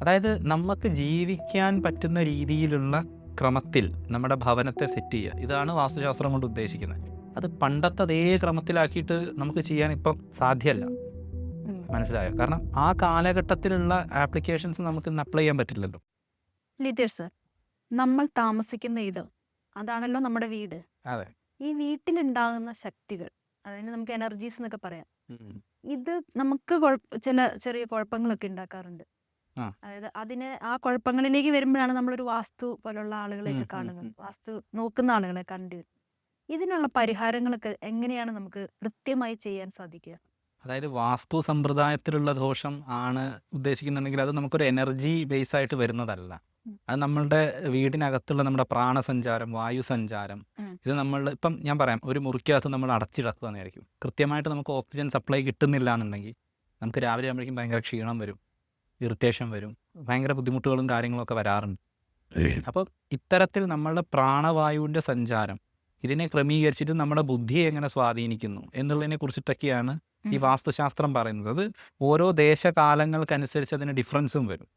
അതായത് നമുക്ക് ജീവിക്കാൻ പറ്റുന്ന രീതിയിലുള്ള ക്രമത്തിൽ നമ്മുടെ ഭവനത്തെ സെറ്റ് ചെയ്യുക. ഇതാണ് വാസ്തുശാസ്ത്രം കൊണ്ട് ഉദ്ദേശിക്കുന്നത്. അത് പണ്ടത്തെ അതേ ക്രമത്തിലാക്കിയിട്ട് നമുക്ക് ചെയ്യാൻ ഇപ്പം സാധ്യമല്ല. മനസ്സിലായോ? കാരണം ആ കാലഘട്ടത്തിലുള്ള ആപ്ലിക്കേഷൻസ് നമുക്ക് ഇന്ന് അപ്ലൈ ചെയ്യാൻ പറ്റില്ലല്ലോ. ലിതേഷ് സർ നമ്മൾ താമസിക്കുന്ന ഇടം അതാണല്ലോ നമ്മുടെ വീട്. അതെ. ഈ വീട്ടിലുണ്ടാകുന്ന ശക്തികൾ അതായത് നമുക്ക് എനർജീസ് എന്നൊക്കെ പറയാം. ഇത് നമുക്ക് ചില ചെറിയ കുഴപ്പങ്ങളൊക്കെ ഉണ്ടാക്കാറുണ്ട്. അതായത് അതിന് ആ കുഴപ്പങ്ങളിലേക്ക് വരുമ്പോഴാണ് നമ്മളൊരു വാസ്തു പോലുള്ള ആളുകളെയൊക്കെ കാണുന്നത്. വാസ്തു നോക്കുന്ന ആളുകളെ കണ്ടു ഇതിനുള്ള പരിഹാരങ്ങളൊക്കെ എങ്ങനെയാണ് നമുക്ക് കൃത്യമായി ചെയ്യാൻ സാധിക്കുക? അതായത് വാസ്തു സമ്പ്രദായത്തിലുള്ള ദോഷം ആണ് ഉദ്ദേശിക്കുന്നുണ്ടെങ്കിൽ അത് നമുക്കൊരു എനർജി ബേസ് ആയിട്ട് വരുന്നതല്ല. അത് നമ്മളുടെ വീടിനകത്തുള്ള നമ്മുടെ പ്രാണസഞ്ചാരം വായു സഞ്ചാരം ഇത് നമ്മൾ ഇപ്പം ഞാൻ പറയാം ഒരു മുറിക്കകത്ത് നമ്മൾ അടച്ചിടക്കുകയെന്നായിരിക്കും. കൃത്യമായിട്ട് നമുക്ക് ഓക്സിജൻ സപ്ലൈ കിട്ടുന്നില്ല എന്നുണ്ടെങ്കിൽ നമുക്ക് രാവിലെ ആകുമ്പോഴേക്കും ഭയങ്കര ക്ഷീണം വരും. ഇറിറ്റേഷൻ വരും. ഭയങ്കര ബുദ്ധിമുട്ടുകളും കാര്യങ്ങളൊക്കെ വരാറുണ്ട്. അപ്പോൾ ഇത്തരത്തിൽ നമ്മളുടെ പ്രാണവായുവിന്റെ സഞ്ചാരം ഇതിനെ ക്രമീകരിച്ചിട്ട് നമ്മുടെ ബുദ്ധിയെ എങ്ങനെ സ്വാധീനിക്കുന്നു എന്നുള്ളതിനെ കുറിച്ചിട്ടൊക്കെയാണ് ഈ വാസ്തുശാസ്ത്രം പറയുന്നത്. അത് ഓരോ ദേശകാലങ്ങൾക്കനുസരിച്ച് അതിന് ഡിഫറൻസും വരും.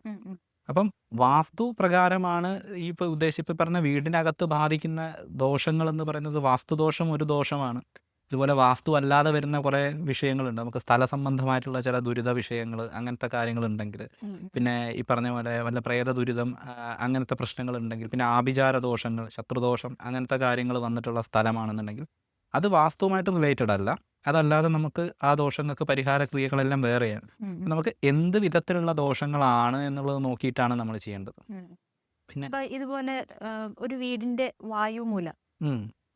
അപ്പം വാസ്തു പ്രകാരമാണ് ഈ ഇപ്പോൾ ഉദ്ദേശിപ്പ് പറഞ്ഞ വീടിനകത്ത് ബാധിക്കുന്ന ദോഷങ്ങൾ എന്ന് പറയുന്നത് വാസ്തുദോഷം ഒരു ദോഷമാണ്. ഇതുപോലെ വാസ്തു അല്ലാതെ വരുന്ന കുറേ വിഷയങ്ങളുണ്ട്. നമുക്ക് സ്ഥല സംബന്ധമായിട്ടുള്ള ചില ദുരിത വിഷയങ്ങൾ അങ്ങനത്തെ കാര്യങ്ങളുണ്ടെങ്കിൽ. പിന്നെ ഈ പറഞ്ഞ പോലെ വല്ല പ്രേത ദുരിതം അങ്ങനത്തെ അങ്ങനത്തെ പ്രശ്നങ്ങളുണ്ടെങ്കിൽ പിന്നെ ആഭിചാര ദോഷങ്ങൾ ശത്രുദോഷം അങ്ങനത്തെ കാര്യങ്ങൾ വന്നിട്ടുള്ള സ്ഥലമാണെന്നുണ്ടെങ്കിൽ അത് വാസ്തുവുമായിട്ട് റിലേറ്റഡ് അല്ല. അതല്ലാതെ നമുക്ക് ആ ദോഷങ്ങൾക്ക് പരിഹാര ക്രിയകളെല്ലാം വേറെയാണ്. നമുക്ക് എന്ത് വിധത്തിലുള്ള ദോഷങ്ങളാണ് എന്നുള്ളത് നോക്കിയിട്ടാണ് നമ്മൾ ചെയ്യേണ്ടത്. പിന്നെ ഇതുപോലെ ഒരു വീടിന്റെ വായുമൂല.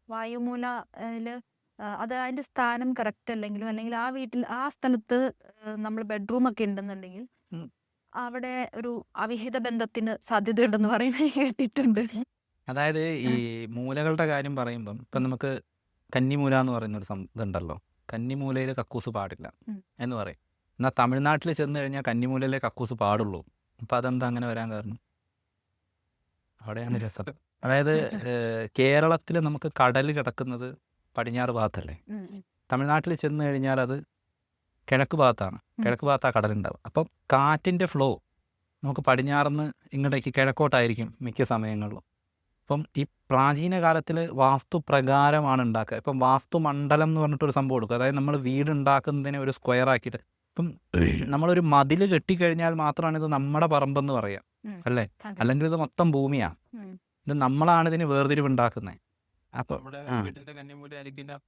വായുമൂല വായുമൂലയിൽ അത് അതിന്റെ സ്ഥാനം കറക്റ്റ് അല്ലെങ്കിലും അല്ലെങ്കിൽ ആ വീട്ടിൽ ആ സ്ഥലത്ത് നമ്മൾ ബെഡ്റൂം ഒക്കെ ഉണ്ടെന്നുണ്ടെങ്കിൽ അവിടെ ഒരു അവിഹിത ബന്ധത്തിന് സാധ്യതയുണ്ടെന്ന് പറയുന്നത് കേട്ടിട്ടുണ്ട്. അതായത് ഈ മൂലകളുടെ കാര്യം പറയുമ്പം ഇപ്പം നമുക്ക് കന്നിമൂല എന്ന് പറയുന്ന ഒരു സം ഇതുണ്ടല്ലോ. കന്നിമൂലയിൽ കക്കൂസ് പാടില്ല എന്ന് പറയും. എന്നാൽ തമിഴ്നാട്ടിൽ ചെന്ന് കഴിഞ്ഞാൽ കന്നിമൂലയിലെ കക്കൂസ് പാടുള്ളൂ. അപ്പം അതെന്താ അങ്ങനെ വരാൻ കാരണം? അവിടെയാണ് രസം. അതായത് കേരളത്തിൽ നമുക്ക് കടൽ കിടക്കുന്നത് പടിഞ്ഞാറ് ഭാഗത്തല്ലേ. തമിഴ്നാട്ടിൽ ചെന്ന് കഴിഞ്ഞാൽ അത് കിഴക്ക് ഭാഗത്താണ്. കിഴക്ക് ഭാഗത്താണ് കടലുണ്ടാവും. അപ്പം കാറ്റിന്റെ ഫ്ലോ നമുക്ക് പടിഞ്ഞാറുനിന്ന് ഇങ്ങോട്ടേക്ക് കിഴക്കോട്ടായിരിക്കും മിക്ക സമയങ്ങളിലും. അപ്പം ഈ പ്രാചീന കാലത്തിൽ വാസ്തു പ്രകാരമാണ് ഉണ്ടാക്കുക. ഇപ്പം വാസ്തു മണ്ഡലം എന്ന് പറഞ്ഞിട്ടൊരു സംഭവം എടുക്കുക അതായത് നമ്മൾ വീട് ഉണ്ടാക്കുന്നതിനെ ഒരു സ്ക്വയർ ആക്കിയിട്ട്. ഇപ്പം നമ്മളൊരു മതിൽ കെട്ടിക്കഴിഞ്ഞാൽ മാത്രമാണ് ഇത് നമ്മുടെ പറമ്പെന്ന് പറയാം. അല്ലേ? അല്ലെങ്കിൽ ഇത് മൊത്തം ഭൂമിയാണ്. ഇത് നമ്മളാണ് ഇതിന് വേർതിരിവുണ്ടാക്കുന്നത് അപ്പോൾ.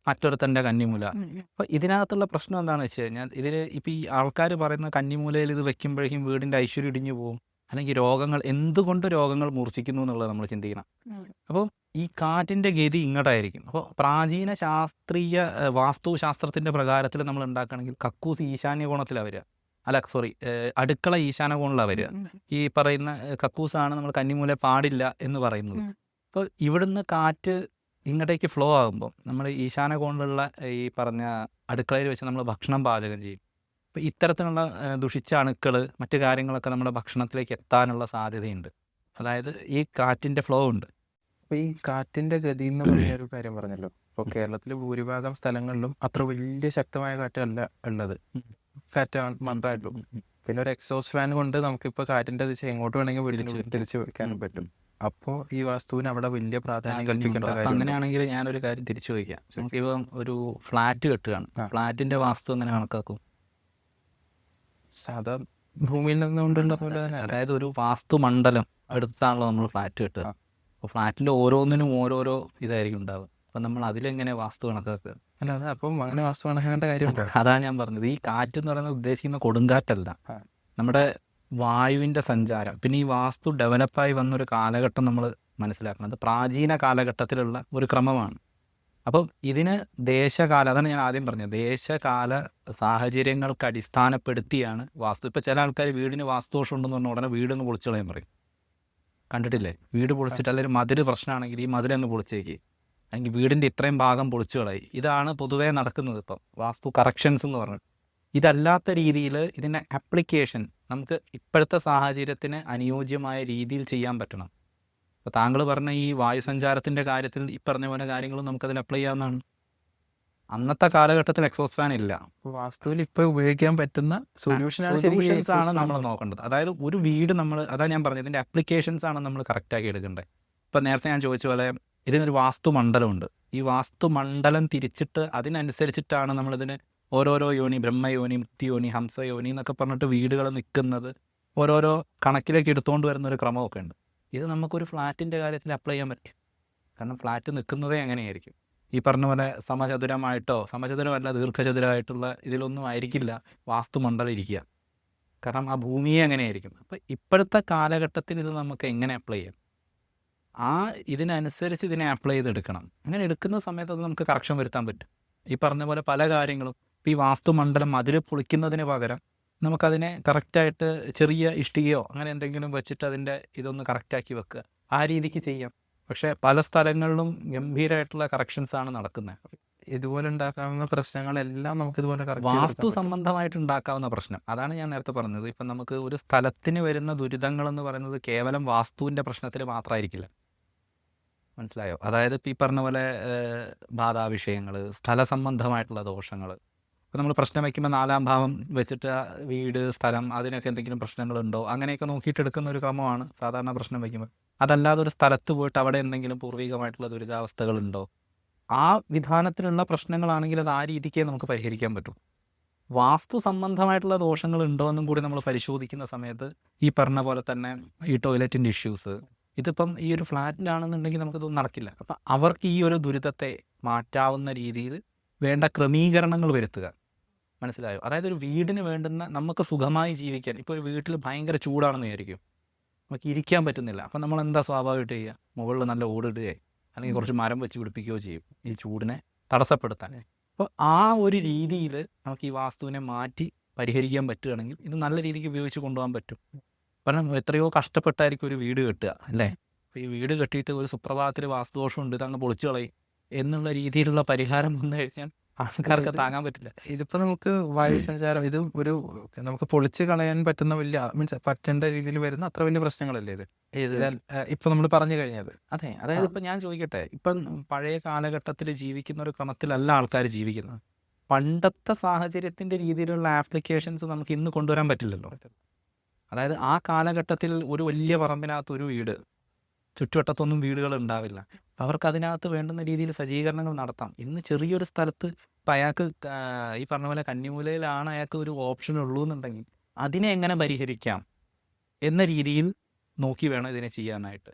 മറ്റൊരുത്തന്റെ കന്നിമൂല. അപ്പോൾ ഇതിനകത്തുള്ള പ്രശ്നം എന്താണെന്ന് വെച്ച് കഴിഞ്ഞാൽ ഇതിൽ ഇപ്പോൾ ഈ ആൾക്കാർ പറയുന്ന കന്നിമൂലയിൽ ഇത് വെക്കുമ്പോഴേക്കും വീടിന്റെ ഐശ്വര്യം ഇടിഞ്ഞു പോകും അല്ലെങ്കിൽ രോഗങ്ങൾ എന്തുകൊണ്ട് രോഗങ്ങൾ മൂർച്ഛിക്കുന്നു എന്നുള്ളത് നമ്മൾ ചിന്തിക്കണം. അപ്പോൾ ഈ കാറ്റിന്റെ ഗതി ഇങ്ങോട്ടായിരിക്കും അപ്പോൾ പ്രാചീന ശാസ്ത്രീയ വാസ്തുശാസ്ത്രത്തിന്റെ പ്രകാരത്തിൽ നമ്മൾ ഉണ്ടാക്കുകയാണെങ്കിൽ കക്കൂസ് ഈശാന്യ കോണത്തിലാണ് വരിക അല്ല സോറി അടുക്കള ഈശാന കോണിലാണ് വരിക ഈ പറയുന്ന കക്കൂസാണ് നമ്മൾ കന്നിമൂല പാടില്ല എന്ന് പറയുന്നത്. അപ്പോൾ ഇവിടുന്ന് കാറ്റ് ഇങ്ങോട്ടേക്ക് ഫ്ലോ ആകുമ്പോൾ നമ്മൾ ഈശാന കോണിലുള്ള ഈ പറഞ്ഞ അടുക്കളയിൽ വെച്ച് നമ്മൾ ഭക്ഷണം പാചകം ചെയ്യും. അപ്പോൾ ഇത്തരത്തിലുള്ള ദുഷിച്ച അണുക്കൾ മറ്റു കാര്യങ്ങളൊക്കെ നമ്മുടെ ഭക്ഷണത്തിലേക്ക് എത്താനുള്ള സാധ്യതയുണ്ട്. അതായത് ഈ കാറ്റിന്റെ ഫ്ലോ ഉണ്ട്. അപ്പോൾ ഈ കാറ്റിന്റെ ഗതി എന്ന് പറഞ്ഞ ഒരു കാര്യം പറഞ്ഞല്ലോ. ഇപ്പോൾ കേരളത്തിലെ ഭൂരിഭാഗം സ്ഥലങ്ങളിലും അത്ര വലിയ ശക്തമായ കാറ്റല്ല ഉള്ളത്. ഉം. കാറ്റാണ് മാത്രമായിട്ടുള്ളൂ പിന്നെ ഒരു എക്സോസ് ഫാൻ കൊണ്ട് നമുക്കിപ്പോൾ കാറ്റിന്റെ ദിശ എങ്ങോട്ട് വേണമെങ്കിൽ തിരിച്ച് ഉം. പറ്റും അപ്പോൾ ഈ വാസ്തുവിന് അവിടെ വലിയ പ്രാധാന്യം കൽപ്പിക്കേണ്ട കാര്യം അങ്ങനെയാണെങ്കിൽ ഞാനൊരു കാര്യം തിരിച്ചു ചോദിക്കാം. നമുക്കിപ്പം ഒരു ഫ്ലാറ്റ് കെട്ടുകയാണ്. ഫ്ലാറ്റിന്റെ ഫ്ലാറ്റിന്റെ വാസ്തു എങ്ങനെ കണക്കാക്കും? സാധാ ഭൂമിയിൽ നിന്നുകൊണ്ടുള്ള പോലെ തന്നെ അതായത് ഒരു വാസ്തു മണ്ഡലം എടുത്താണല്ലോ നമ്മൾ ഫ്ലാറ്റ് കെട്ടുക. അപ്പോൾ ഫ്ലാറ്റിൽ ഓരോന്നിനും ഓരോരോ ഇതായിരിക്കും ഉണ്ടാവുക. അപ്പം നമ്മൾ അതിലെങ്ങനെ വാസ്തു കണക്കാക്കുക? അല്ല അതെ അപ്പം അങ്ങനെ വാസ്തു കണക്കാക്കേണ്ട കാര്യമുണ്ടോ? അതാണ് ഞാൻ പറഞ്ഞത്. ഈ കാറ്റ് എന്ന് പറയുന്നത് ഉദ്ദേശിക്കുന്ന കൊടുങ്കാറ്റല്ല. നമ്മുടെ വായുവിന്റെ സഞ്ചാരം. പിന്നെ ഈ വാസ്തു ഡെവലപ്പായി വന്നൊരു കാലഘട്ടം നമ്മൾ മനസ്സിലാക്കണം. അത് പ്രാചീന കാലഘട്ടത്തിലുള്ള ഒരു ക്രമമാണ്. അപ്പം ഇതിന് ദേശകാല അതാണ് ഞാൻ ആദ്യം പറഞ്ഞത്. ദേശകാല സാഹചര്യങ്ങൾക്ക് അടിസ്ഥാനപ്പെടുത്തിയാണ് വാസ്തു. ഇപ്പം ചില ആൾക്കാർ വീടിന് വാസ്തുദോഷം ഉണ്ടെന്ന് പറഞ്ഞാൽ ഉടനെ വീടൊന്ന് പൊളിച്ചു കളയാൻ പറയും. കണ്ടിട്ടില്ലേ? വീട് പൊളിച്ചിട്ട് അല്ലെങ്കിൽ മതിൽ പ്രശ്നമാണെങ്കിൽ ഈ മതിലൊന്ന് പൊളിച്ചേക്ക്. അല്ലെങ്കിൽ വീടിന്റെ ഇത്രയും ഭാഗം പൊളിച്ചുകളായി ഇതാണ് പൊതുവേ നടക്കുന്നത് ഇപ്പം. വാസ്തു കറക്ഷൻസ് എന്ന് പറഞ്ഞിട്ട്. ഇതല്ലാത്ത രീതിയിൽ ഇതിന്റെ ആപ്ലിക്കേഷൻ നമുക്ക് ഇപ്പോഴത്തെ സാഹചര്യത്തിന് അനുയോജ്യമായ രീതിയിൽ ചെയ്യാൻ പറ്റണം. അപ്പോൾ താങ്കൾ പറഞ്ഞ ഈ വായുസഞ്ചാരത്തിന്റെ കാര്യത്തിൽ ഈ പറഞ്ഞ പോലെ കാര്യങ്ങളും നമുക്കതിൽ അപ്ലൈ ചെയ്യാവുന്നതാണ്. അന്നത്തെ കാലഘട്ടത്തിൽ എക്സോസ് ഫാൻ ഇല്ല. വാസ്തുവിൽ ഇപ്പോൾ ഉപയോഗിക്കാൻ പറ്റുന്ന സൊല്യൂഷൻസ് ആണ് നമ്മൾ നോക്കേണ്ടത്. അതായത് ഒരു വീട് നമ്മൾ അതാ ഞാൻ പറഞ്ഞത് ഇതിന്റെ അപ്ലിക്കേഷൻസ് ആണ് നമ്മൾ കറക്റ്റാക്കി എടുക്കേണ്ടത്. ഇപ്പം നേരത്തെ ഞാൻ ചോദിച്ച പോലെ ഇതിനൊരു വാസ്തു മണ്ഡലമുണ്ട് ഈ വാസ്തു മണ്ഡലം തിരിച്ചിട്ട് അതിനനുസരിച്ചിട്ടാണ് നമ്മളിതിന് ഓരോരോ യോനി ബ്രഹ്മയോനി മുക്തിയോനി ഹംസയോനി എന്നൊക്കെ പറഞ്ഞിട്ട് വീടുകൾ നിൽക്കുന്നത് ഓരോരോ കണക്കിലേക്ക് എടുത്തുകൊണ്ട് വരുന്ന ഒരു ക്രമമൊക്കെ ഉണ്ട്. ഇത് നമുക്കൊരു ഫ്ലാറ്റിന്റെ കാര്യത്തിൽ അപ്ലൈ ചെയ്യാൻ പറ്റും. കാരണം ഫ്ലാറ്റ് നിൽക്കുന്നതേ അങ്ങനെയായിരിക്കും. ഈ പറഞ്ഞ പോലെ സമചതുരമായിട്ടോ സമചതുരമല്ല ദീർഘചതുരമായിട്ടുള്ള ഇതിലൊന്നും ആയിരിക്കില്ല. വാസ്തുമണ്ഡലം ഇരിക്കുക. കാരണം ആ ഭൂമിയെ എങ്ങനെയായിരിക്കും അപ്പോൾ ഇപ്പോഴത്തെ കാലഘട്ടത്തിൽ ഇത് നമുക്ക് എങ്ങനെ അപ്ലൈ ചെയ്യാം? ആ ഇതിനനുസരിച്ച് ഇതിനെ അപ്ലൈ ചെയ്തെടുക്കണം. അങ്ങനെ എടുക്കുന്ന സമയത്ത് അത് നമുക്ക് കറക്ഷൻ വരുത്താൻ പറ്റും. ഈ പറഞ്ഞ പോലെ പല കാര്യങ്ങളും ഈ വാസ്തുമണ്ഡലം അതിൽ പൊളിക്കുന്നതിന് പകരം നമുക്കതിനെ കറക്റ്റായിട്ട് ചെറിയ ഇഷ്ടികയോ അങ്ങനെ എന്തെങ്കിലും വെച്ചിട്ട് അതിന്റെ ഇതൊന്ന് കറക്റ്റാക്കി വെക്കുക. ആ രീതിക്ക് ചെയ്യാം. പക്ഷേ പല സ്ഥലങ്ങളിലും ഗംഭീരമായിട്ടുള്ള കറക്ഷൻസാണ് നടക്കുന്നത് ഇതുപോലെ ഉണ്ടാക്കാവുന്ന പ്രശ്നങ്ങളെല്ലാം നമുക്ക് ഇതുപോലെ വാസ്തു സംബന്ധമായിട്ട് ഉണ്ടാക്കാവുന്ന പ്രശ്നം. അതാണ് ഞാൻ നേരത്തെ പറഞ്ഞത്. ഇപ്പം നമുക്ക് ഒരു സ്ഥലത്തിന് വരുന്ന ദുരിതങ്ങൾ എന്ന് പറയുന്നത് കേവലം വാസ്തുവിന്റെ പ്രശ്നത്തിൽ മാത്രമായിരിക്കില്ല മനസ്സിലായോ? അതായത് ഇപ്പം ഈ പറഞ്ഞ പോലെ ബാധാവിഷയങ്ങൾ സ്ഥല സംബന്ധമായിട്ടുള്ള ദോഷങ്ങൾ ഇപ്പം നമ്മൾ പ്രശ്നം വയ്ക്കുമ്പോൾ നാലാം ഭാവം വെച്ചിട്ട് വീട് സ്ഥലം അതിനൊക്കെ എന്തെങ്കിലും പ്രശ്നങ്ങളുണ്ടോ? അങ്ങനെയൊക്കെ നോക്കിയിട്ട് എടുക്കുന്ന ഒരു ക്രമമാണ് സാധാരണ പ്രശ്നം വയ്ക്കുമ്പോൾ അതല്ലാതെ ഒരു സ്ഥലത്ത് പോയിട്ട് അവിടെ എന്തെങ്കിലും പൂർവികമായിട്ടുള്ള ദുരിതാവസ്ഥകളുണ്ടോ? ആ വിധാനത്തിലുള്ള പ്രശ്നങ്ങളാണെങ്കിൽ അത് ആ രീതിക്കേ നമുക്ക് പരിഹരിക്കാൻ പറ്റൂ. വാസ്തു സംബന്ധമായിട്ടുള്ള ദോഷങ്ങൾ ഉണ്ടോ എന്നും കൂടി നമ്മൾ പരിശോധിക്കുന്ന സമയത്ത് ഈ പറഞ്ഞ പോലെ തന്നെ ഈ ടോയ്ലറ്റിന്റെ ഇഷ്യൂസ് ഇതിപ്പം ഈ ഒരു ഫ്ലാറ്റിലാണെന്നുണ്ടെങ്കിൽ നമുക്കിതൊന്നും നടക്കില്ല. അപ്പം അവർക്ക് ഈ ഒരു ദുരിതത്തെ മാറ്റാവുന്ന രീതിയിൽ വേണ്ട ക്രമീകരണങ്ങൾ വരുത്തുക. മനസ്സിലായോ? അതായത് ഒരു വീടിന് വേണ്ടുന്ന നമുക്ക് സുഖമായി ജീവിക്കാൻ. ഇപ്പോൾ ഒരു വീട്ടിൽ ഭയങ്കര ചൂടാണെന്ന് വിചാരിക്കും. നമുക്ക് ഇരിക്കാൻ പറ്റുന്നില്ല. അപ്പം നമ്മൾ എന്താ സ്വാഭാവികമായിട്ട് ചെയ്യുക? മുകളിൽ നല്ല ഓടിടുകയോ അല്ലെങ്കിൽ കുറച്ച് മരം വെച്ച് പിടിപ്പിക്കുകയോ ചെയ്യും. ഈ ചൂടിനെ തടസ്സപ്പെടുത്താൻ. അപ്പോൾ ആ ഒരു രീതിയിൽ നമുക്ക് ഈ വാസ്തുവിനെ മാറ്റി പരിഹരിക്കാൻ പറ്റുകയാണെങ്കിൽ ഇത് നല്ല രീതിക്ക് ഉപയോഗിച്ച് കൊണ്ടുപോകാൻ പറ്റും. കാരണം എത്രയോ കഷ്ടപ്പെട്ടായിരിക്കും ഒരു വീട് കെട്ടുക അല്ലേ? അപ്പോൾ ഈ വീട് കെട്ടിയിട്ട് ഒരു സുപ്രഭാതത്തിൽ വാസ്തുദോഷമുണ്ട് ഇതങ്ങ് പൊളിച്ചു കളയും എന്നുള്ള രീതിയിലുള്ള പരിഹാരം വന്നു കഴിഞ്ഞാൽ ആൾക്കാർക്ക് താങ്ങാൻ പറ്റില്ല. ഇതിപ്പോ നമുക്ക് വായുസഞ്ചാരം ഇത് ഒരു നമുക്ക് പൊളിച്ച് കളയാൻ പറ്റുന്ന വലിയ മീൻസ് പറ്റേണ്ട രീതിയിൽ വരുന്ന അത്ര വലിയ പ്രശ്നങ്ങളല്ലേ ഇത്? ഇപ്പൊ നമ്മൾ പറഞ്ഞു കഴിഞ്ഞത്. അതെ അതായത് ഇപ്പൊ ഞാൻ ചോദിക്കട്ടെ ഇപ്പൊ പഴയ കാലഘട്ടത്തിൽ ജീവിക്കുന്ന ഒരു ക്രമത്തിലല്ല ആൾക്കാർ ജീവിക്കുന്നത്. പണ്ടത്തെ സാഹചര്യത്തിന്റെ രീതിയിലുള്ള ആപ്ലിക്കേഷൻസ് നമുക്ക് ഇന്ന് കൊണ്ടുവരാൻ പറ്റില്ലല്ലോ. അതായത് ആ കാലഘട്ടത്തിൽ ഒരു വലിയ പറമ്പിനകത്ത് ഒരു വീട് ചുറ്റുവട്ടത്തൊന്നും വീടുകൾ ഉണ്ടാവില്ല. അവർക്ക് അതിനകത്ത് വേണ്ടുന്ന രീതിയിൽ സജ്ജീകരണങ്ങൾ നടത്താം. ഇന്ന് ചെറിയൊരു സ്ഥലത്ത് ഇപ്പം അയാൾക്ക് ഈ പറഞ്ഞ പോലെ കന്നിമൂലയിലാണ് അയാൾക്ക് ഒരു ഓപ്ഷൻ ഉള്ളൂ എന്നുണ്ടെങ്കിൽ അതിനെ എങ്ങനെ പരിഹരിക്കാം എന്ന രീതിയിൽ നോക്കി വേണം ഇതിനെ ചെയ്യാനായിട്ട്.